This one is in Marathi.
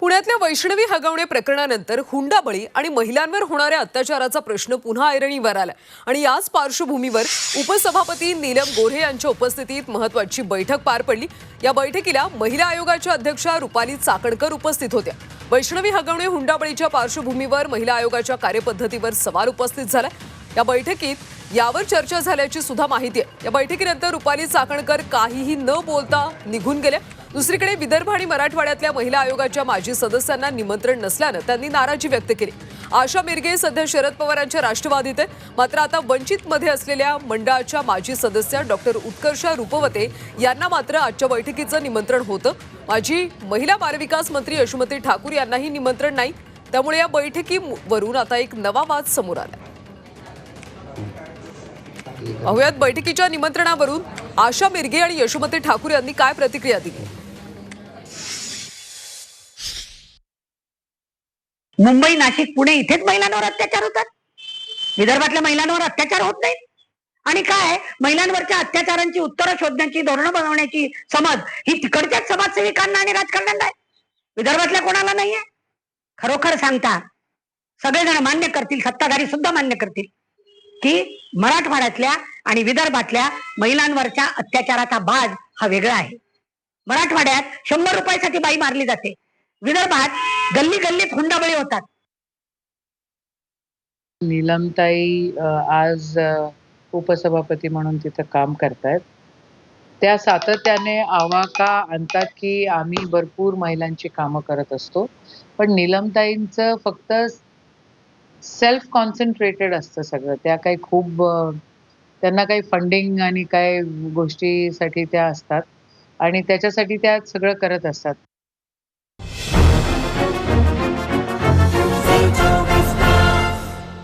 पुण्यातल्या वैष्णवी हगवणे प्रकरणानंतर हुंडाबळी आणि महिलांवर होणाऱ्या अत्याचाराचा प्रश्न पुन्हा ऐरणीवर आला आणि याच पार्श्वभूमीवर उपसभापती नीलम गोऱ्हे यांच्या उपस्थितीत महत्वाची बैठक पार पडली. या बैठकीला महिला आयोगाच्या अध्यक्षा रुपाली चाकणकर उपस्थित होत्या. वैष्णवी हगवणे हुंडाबळीच्या पार्श्वभूमीवर महिला आयोगाच्या कार्यपद्धतीवर सवाल उपस्थित झाला या बैठकीत यावर चर्चा झाल्याची सुद्धा माहिती आहे. या बैठकीनंतर रुपाली चाकणकर काहीही न बोलता निघून गेल्या. दुसरीकडे विदर्भ आणि मराठवाड्यातल्या महिला आयोगाच्या माजी सदस्यांना निमंत्रण नसल्यानं त्यांनी नाराजी व्यक्त केली. आशा मिरगे सध्या शरद पवारांच्या राष्ट्रवादीत आहे मात्र आता वंचितमध्ये असलेल्या मंडळाच्या माजी सदस्या डॉक्टर उत्कर्षा रुपवते यांना मात्र आजच्या बैठकीचं निमंत्रण होतं. माजी महिला बालविकास मंत्री यशोमती ठाकूर यांनाही निमंत्रण नाही. त्यामुळे या बैठकीवरून आता एक नवा वाद समोर आला. पाहुयात बैठकीच्या निमंत्रणावरून आशा मिरगे आणि यशोमती ठाकूर यांनी काय प्रतिक्रिया दिली? मुंबई नाशिक पुणे इथेच महिलांवर अत्याचार होतात. विदर्भातल्या महिलांवर अत्याचार होत नाहीत. आणि काय? महिलांवरच्या अत्याचारांची उत्तरं शोधण्याची धोरणं बनवण्याची समज ही तिकडच्याच समाजसेविकांना आणि राजकारण्यांना आहे. विदर्भातल्या कोणाला नाहीये खरोखर सांगता सगळेजण मान्य करतील सत्ताधारी सुद्धा मान्य करतील की मराठवाड्यातल्या आणि विदर्भातल्या महिलांवरच्या अत्याचाराचा बाज हा वेगळा आहे. मराठवाड्यात शंभर रुपयासाठी बाई मारली जाते. विदर्भात गल्ली गल्लीत हुंडाबळी होतात. नीलमताई आज उपसभापती म्हणून तिथं काम करतायत. त्या सातत्याने आवाका आणतात की आम्ही भरपूर महिलांची कामं करत असतो. पण नीलमताईंचं फक्त सेल्फ कॉन्सन्ट्रेटेड असतं सगळं. त्या काही खूप त्यांना काही फंडिंग आणि काही गोष्टीसाठी त्या असतात. आणि त्याच्यासाठी त्या सगळं करत असतात.